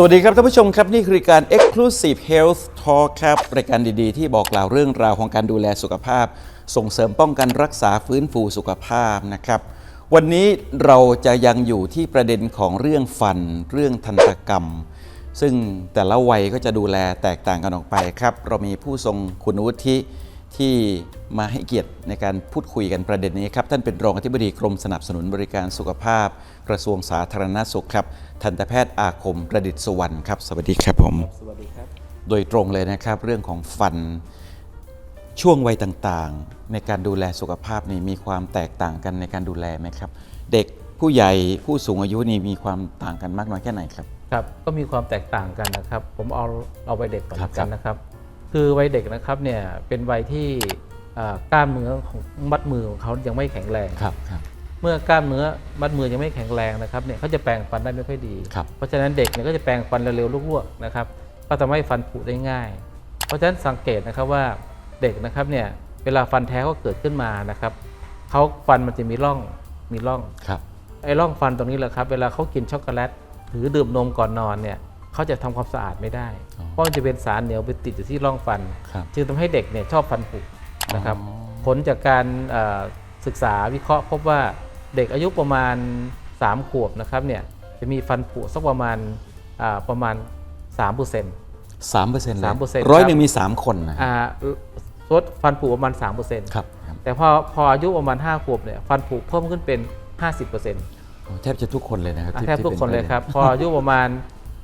สวัสดีครับท่านผู้ชมครับนี่คือการ Exclusive Health Talk ครับรายการดีๆ ที่บอกกล่าวเรื่องราวของการดูแลสุขภาพ ส่งเสริมป้องกันรักษาฟื้นฟูสุขภาพนะครับวันนี้เราจะยังอยู่ที่ประเด็นของเรื่องฟัน เรื่องทันตกรรม ซึ่งแต่ละวัยก็จะดูแลแตกต่างกันออกไปครับ เรามีผู้ทรงคุณวุฒิ ที่มาให้เกียรติในการพูดคุยกันประเด็นนี้ครับ ท่านเป็นรองอธิบดีกรมสนับสนุนบริการสุขภาพ กระทรวงสาธารณสุขครับ ทันตแพทย์อาคมประดิษฐ์สุวรรณครับ สวัสดีครับผม สวัสดีครับ โดยตรงเลยนะครับเรื่องของฟันช่วงวัยต่างๆ ในการดูแลสุขภาพนี่มีความแตกต่างกันในการดูแลไหมครับ เด็กผู้ใหญ่ผู้สูงอายุนี่มีความต่างกันมากน้อยแค่ไหนครับ ครับ ก็มีความแตกต่างกันนะครับ ผมเอาเอาวัยเด็กก่อนครับละกันนะครับ คือวัยเด็กนะครับเนี่ยเป็นวัยที่อ่ากล้ามเนื้อของมัดมือของเขายังไม่แข็งแรงครับครับเมื่อกล้ามเนื้อมัดมือยังไม่แข็งแรงนะครับเนี่ยเขาจะแปรงฟันได้ไม่ค่อยดีครับเพราะฉะนั้นเด็กเนี่ยก็จะแปรงฟันเร็วๆลวกๆนะครับก็ทำให้ฟันผุได้ง่าย เพราะฉะนั้นสังเกตนะครับว่าเด็กนะครับเนี่ยเวลาฟันแท้เขาเกิดขึ้นมานะครับเขาฟันมันจะมีร่องมีร่องครับไอ้ร่องฟันตรงนี้แหละครับ เวลาเขากินช็อกโกแลตหรือดื่มนมก่อนนอนเนี่ย เขาจะทำความสะอาดไม่ได้อ๋อเพราะมันจะเป็นสารเหนียวไปติดอยู่ที่ร่องฟันครับจึงทำให้เด็กเนี่ยชอบฟันผุนะครับอ๋อผลจากการเอ่อศึกษาวิเคราะห์พบว่าเด็กอายุประมาณ 3 ขวบนะครับเนี่ยจะมีฟันผุสักประมาณอ่าประมาณ3%เปอร์เซ็นต์สามเปอร์เซ็นต์เลย3%ร้อยหนึ่งมีสามคนนะอ่าลดฟันผุประมาณ3%เปอร์เซ็นต์ครับครับแต่พอพออายุประมาณ 5 ขวบเนี่ยฟันผุเพิ่มขึ้นเป็น 50%เปอร์เซ็นต์โอ้แทบจะทุกคนเลยนะครับอะที่แทบทุกที่คนเลยป็ครับ พออายุประมาณ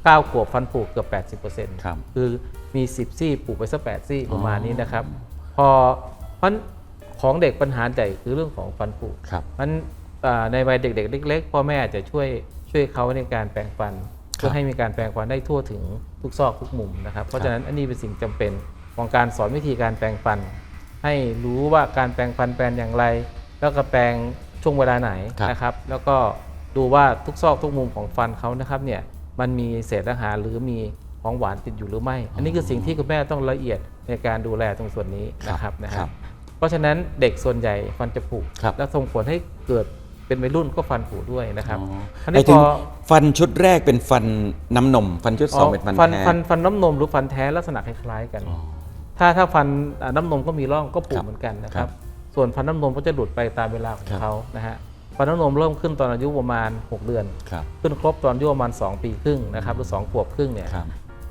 9ขวบฟันผุเกือบ 80%ครับคือมี 10 ซี่ปลูกไปสัก8ซี่ประมาณนี้นะครับ พอเพราะของเด็กปัญหาใหญ่คือเรื่องของฟันผุครับมันอ่าในวัยเด็ก ๆ เล็ก ๆ พ่อแม่อาจจะช่วยช่วยเขาในการแปรงฟันเพื่อให้มีการแปรงฟันได้ทั่วถึงทุกซอกทุกมุมนะครับ เพราะฉะนั้นอันนี้เป็นสิ่งจำเป็นของการสอนวิธีการแปรงฟัน ให้รู้ว่าการแปรงฟันแปรงอย่างไร แล้วก็แปรงช่วงเวลาไหนครับนะครับ แล้วก็ดูว่าทุกซอกทุกมุมของฟันเขานะครับเนี่ย มันมีเศษอาหารหรือมีของหวานติดอยู่หรือไม่ อันนี้คือสิ่งที่คุณแม่ต้องละเอียดในการดูแลตรงส่วนนี้นะครับนะคครัรับบเพราะฉะนั้นเด็กส่วนใหญ่ฟันจะผุครับและส่งผลให้เกิดเป็นวัยรุ่นก็ฟันผุด้วยนะครับอ๋ออันไอ้นี้ถึพงอฟันชุดแรกเป็นฟันน้ำนม ฟันชุดสองเป็นฟันฟันแท้ฟันฟันน้ำนมหรือฟันแท้ลักษณะคล้ายๆกันอ๋อถ้าถ้าฟันอ่าน้ำนมก็มีร่องก็ผุครับเหมือนกันนะคครัรับบส่วนฟันน้ำนมก็จะหลุดไปตามเวลาของครับเขานะฮะ ฟันน้ำนมเริ่มขึ้นตอนอายุประมาณ 6 เดือนครับขึ้นครบตอนอายุประมาณ 2 ปีครึ่งนะครับหรือ2ขวบครึ่งเนี่ยครับ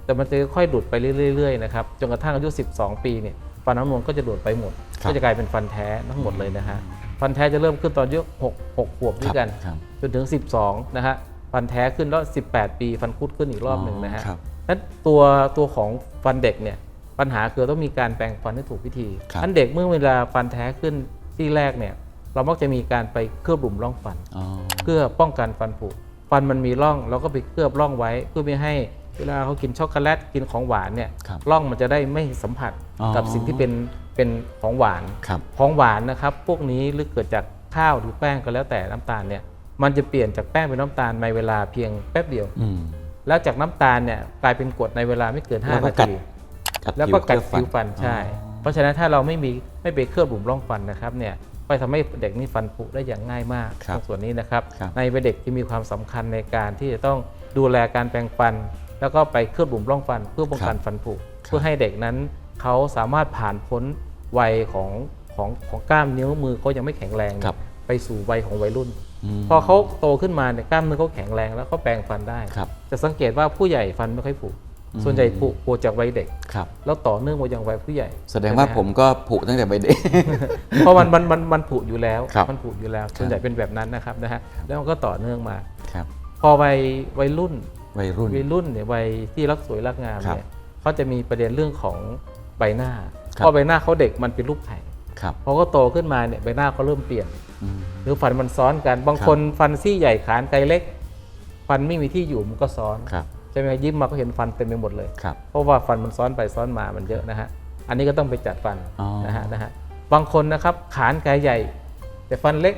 แต่มันจะค่อยหลุดไปเรื่อยๆนะครับจนกระทั่งอายุ 12 ปีเนี่ยฟันน้ำนมก็จะหลุดไปหมดครับก็จะกลายเป็นฟันแท้ทั้งหมดเลยนะฮะฟันแท้จะเริ่มขึ้นตอนอายุ6 6ขวบด้วยกันครับจนถึง 12 นะฮะฟันแท้ขึ้นแล้ว 18 ปีฟันคุดขึ้นอีกรอบหนึ่งนะฮะครับนั้นตัวตัวของฟันเด็กเนี่ยปัญหาคือต้องมีการแปรงฟันให้ถูกวิธีครับนั้นเด็กเมื่อเวลาฟันแท้ขึ้นที่แรกเนี่ย เรามักจะมีการไปเคลือบหลุมร่องฟันอ๋อเพื่อป้องกันฟันผุฟันมันมีร่องเราก็ไปเคลือบร่องไว้เพื่อไม่ให้เวลาเขากินช็อกโกแลตกินของหวานเนี่ยครับร่องมันจะได้ไม่สัมผัสอ๋อกับสิ่งที่เป็นเป็นของหวานครับของหวานนะครับพวกนี้หรือเกิดจากข้าวหรือแป้งก็แล้วแต่น้ำตาลเนี่ยมันจะเปลี่ยนจากแป้งเป็นน้ำตาลในเวลาเพียงแป๊บเดียวอืมแล้วจากน้ำตาลเนี่ยกลายเป็นกรดในเวลาไม่เกินแล้ว5ก็นากัดทีกัดแล้วก็กัดผิผิวฟันใช่อ๋อเพราะฉะนั้นถ้าเราไม่มีไม่ไปเคลือบหลุมร่องฟันนะครับเนี่ย ก็ทำให้เด็กนี่ฟันผุได้อย่างง่ายมากครับตรงส่วนนี้นะครับครับในวัยเด็กที่มีความสำคัญในการที่จะต้องดูแลการแปรงฟัน แล้วก็ไปเคลือบหลุมร่องฟัน เพื่อป้องกันฟันผุเพื่อให้เด็กนั้นเขาสามารถผ่านพ้นวัยของของของกล้ามนิ้วมือเขายังไม่แข็งแรงเนี่ยครับไปสู่วัยของวัยรุ่นมพอเขาโตขึ้นมาเนี่ยกล้ามเนื้อเขาแข็งแรงแล้วเขาแปรงฟันได้ครับจะสังเกตว่าผู้ใหญ่ฟันไม่ค่อยผุอืม ส่วนใหญ่ผุผุจากวัยเด็ก ครับ แล้วต่อเนื่องมายังวัยผู้ใหญ่ แสดงว่าใช่ไหผมก็ผุตั้งแต่ใบเด็ก เพราะมันมันมันมันผุอยู่แล้ว ครับมันผุอยู่แล้วครับส่วนใหญ่เป็นแบบนั้นนะครับนะฮะ แล้วมันก็ต่อเนื่องมา ครับ พอวัยวัยรุ่น วัยรุ่น วัยรุ่นเนี่ยวัยที่รักสวยรักงามครับเนี่ยเขาจะมีประเด็นเรื่องของใบหน้าครับ เพราะใบหน้าเขาเด็กมันเป็นรูปไข่ครับพอเขาโตขึ้นมาเนี่ยใบหน้าเขาเริ่มเปลี่ยน อืม หรือฟันมันซ้อนกัน บางครับ คนฟันซี่ใหญ่ขานไกลเล็ก ฟันไม่มีที่อยู่มันก็ซ้อน ครับ ใช่ไหมยิ้มมาก็เห็นฟันเต็มไปหมดเลย ครับ เพราะว่าฟันมันซ้อนไปซ้อนมามันเยอะนะฮะ อันนี้ก็ต้องไปจัดฟันอ๋อ นะฮะนะฮะ บางคนนะครับขานไกลใหญ่ แต่ฟันเล็ก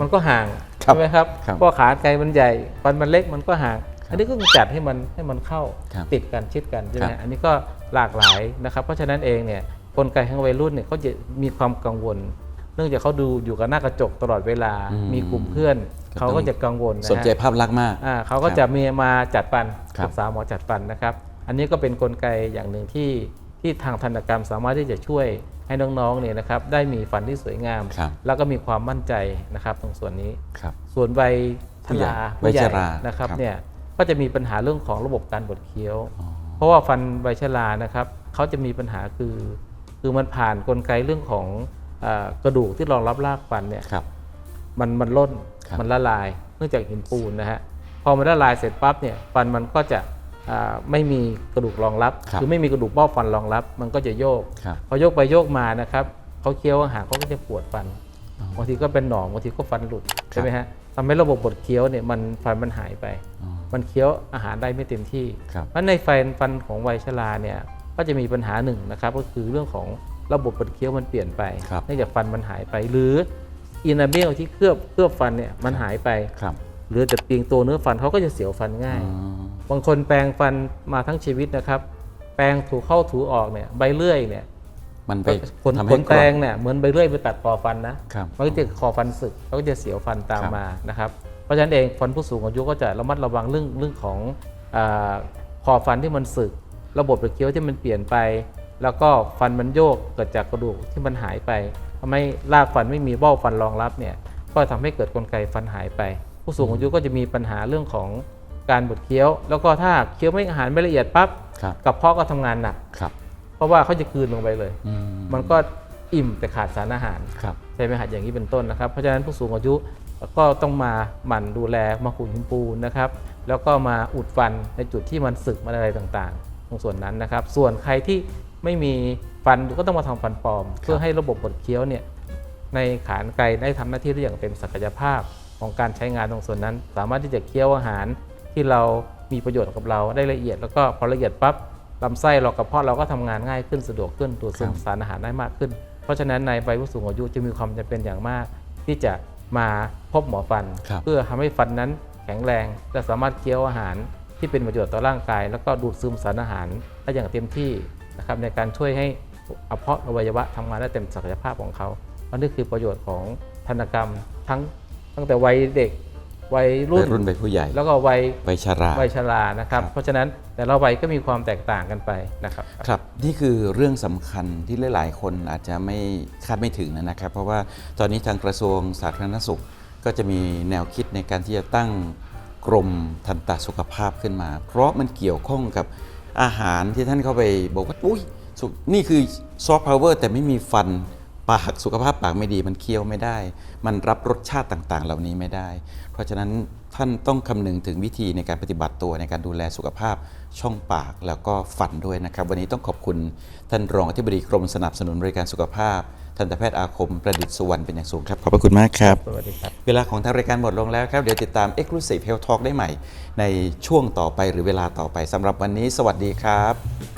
มันก็ห่างครับใช่ไหมครับครับเพราะขานไกลมันใหญ่ ฟันมันเล็กมันก็ห่าง ครับอันนี้ก็ต้องจัดให้มันให้มันเข้าครับติดกันชิดกันใช่ไหมครับอันนี้ก็หลากหลายนะครับ เพราะฉะนั้นเองเนี่ยคนไกลทั้งวัยรุ่นเนี่ยเขาจะมีความกังวล เนื่องจากเขาดูอยู่กับหน้ากระจกตลอดเวลา อืม มีกลุ่มเพื่อนก็เขาต้ก็องจะกังวลนะฮะ สนใจภาพลักษณ์มาก อ่าเขาก็จะมีมาจัดฟันครับ ปรึกษาหมอจัดฟันนะครับ อันนี้ก็เป็นนกลไกอย่างหนึ่งที่ที่ทางธนกรรมสามารถที่จะช่วยให้น้องๆเนี่ยนะครับได้มีฟันที่สวยงาม ครับแล้วก็มีความมั่นใจนะครับตรงส่วนนี้ ครับ ส่วนวัยชผู้ใหญ่ราวัยชรานะครับครับเนี่ยก็จะมีปัญหาเรื่องของระบบการบดเคี้ยวเพราะว่าฟันวัยชรานะครับเขาจะมีปัญหาคือ คือมันผ่านกลไกเรื่องของเออ กระดูกที่รองรับรากฟันเนี่ยครับมันมันล่นครับมันละลายเนื่องจากหินปูนนะฮะพอมันละลายเสร็จปั๊บเนี่ยฟันมันก็จะอ่าไม่มีกระดูกรองรับครับอไม่มีกระดูกเบ้าฟันรองรับ มันก็จะโยกครับพอโยกไปโยกมานะครับเขาเคี้ยวอาหารเขาก็จะปวดฟันบางทีก็เป็นหนองบางทีก็ฟันหลุดใช่ไหมฮะทำให้ระบบบดเคี้ยวเนี่ยมันฟันมันหายไปอ๋อมันเคี้ยวอาหารได้ไม่เต็มที่ครับเพราะในฟันฟันของวัยชราเนี่ยก็จะมีปัญหาหนึ่งนะครับ ก็คือเรื่องของ ระบบบดเคี้ยวมันเปลี่ยนไปครับเนื่องจากฟันมันหายไป หรืออินาเมลที่เคลือบเคลือบฟันเนี่ยมันหายไปครับหรือแต่เพียงตัวเนื้อฟันเขาก็จะเสียวฟันง่ายอ๋อบางคนแปรงฟันมาทั้งชีวิตนะครับ แปรงถูเข้าถูออกเนี่ยใบเลื่อยเนี่ยมันไปขนทำขให้นกแปรรอบงเนี่ยเหมือนใบเลื่อยไปตัดคอฟันนะครับมันก็จะคอฟันสึกแล้วก็จะเสียวฟันตามครับมานะครับเพราะฉะนั้นเองฟันผู้สูงอายุก็จะระมัดระวังเรื่องเรื่องของอาคอฟันที่มันสึก ระบบเคี้ยวที่มันเปลี่ยนไป แล้วก็ฟันมันโยกเกิดจากกระดูกที่มันหายไปทำให้รากฟันไม่มีเบ้าฟันรองรับเนี่ยก็ทำให้เกิดกลไกฟันหายไป ผู้สูงอายุก็จะมีปัญหาเรื่องของการบดเคี้ยว แล้วก็ถ้าเคี้ยวไม่อาหารไม่ละเอียดปั๊บครับกระเพาะก็ทำงานหนักครับเพราะว่าเขาจะกลืนลงไปเลยอืมันก็อิ่มแต่ขาดสารอาหารครับใช่ไหมฮะอย่างนี้เป็นต้นนะครับ เพราะฉะนั้นผู้สูงอายุก็ต้องมาหมั่นดูแลมาขูดหินปูนนะครับ แล้วก็มาอุดฟันในจุดที่มันสึกมันอะไรต่างๆ ตรงส่วนนั้นนะครับ ส่วนใครที่ ไม่มีฟันก็ต้องมาทำฟันปลอม เพื่อให้ระบบบดเคี้ยวเนี่ยในขานไกลได้ทำหน้าที่ได้อย่างเต็มศักยภาพของการใช้งานตรงส่วนนั้น สามารถที่จะเคี้ยวอาหารที่เรามีประโยชน์กับเราได้ละเอียด แล้วก็พอละเอียดปั๊บลำไส้เรากระเพาะเราก็ทำงานง่ายขึ้นสะดวกขึ้นดูดซึมครับสารอาหารได้มากขึ้น เพราะฉะนั้นในวัยผู้สูงอายุจะมีความจำเป็นอย่างมาก ที่จะมาพบหมอฟันครับเพื่อทำให้ฟันนั้นแข็งแรงและสามารถเคี้ยวอาหารที่เป็นประโยชน์ต่อร่างกาย แล้วก็ดูดซึมสารอาหารได้อย่างเต็มที่ นะครับในการช่วยให้อเพาะอวัยวะทำงานได้เต็มศักยภาพของเขาอันนี้คือประโยชน์ของธนกรรมทั้งตั้งแต่วัยเด็กวัยรุ่วัยรุ่นไปผู้ใหญ่ แล้วก็วัยวัยชราวัยชรานะครับครับ เพราะฉะนั้นแต่ละวัยก็มีความแตกต่างกันไปนะครับครับนี่คือเรื่องสำคัญที่หลาย ๆ คนอาจจะไม่คาดไม่ถึงนะครับ เพราะว่าตอนนี้ทางกระทรวงสาธารณสุข ก็จะมีแนวคิดในการที่จะตั้งกรมทันตสุขภาพขึ้นมา เพราะมันเกี่ยวข้องกับ อาหารที่ท่านเข้าไปบอกว่าอุ้ยนี่คือซอฟต์พาวเวอร์แต่ไม่มีฟันปากสุขภาพปากไม่ดีมันเคี้ยวไม่ได้ มันรับรสชาติต่างๆ เหล่านี้ไม่ได้ เพราะฉะนั้นท่านต้องคำนึงถึงวิธีในการปฏิบัติตัวในการดูแลสุขภาพช่องปากแล้วก็ฟันด้วยนะครับ วันนี้ต้องขอบคุณท่านรองอธิบดีกรมสนับสนุนบริการสุขภาพ ทันตแพทย์อาคมประดิษฐ์สุวรรณเป็นอย่างสูงครับ ขอบพระคุณมากครับ สวัสดีครับ เวลาของทางรายการหมดลงแล้วครับ เดี๋ยวติดตาม Exclusive Health Talk ได้ใหม่ ในช่วงต่อไปหรือเวลาต่อไปสำหรับวันนี้ สวัสดีครับ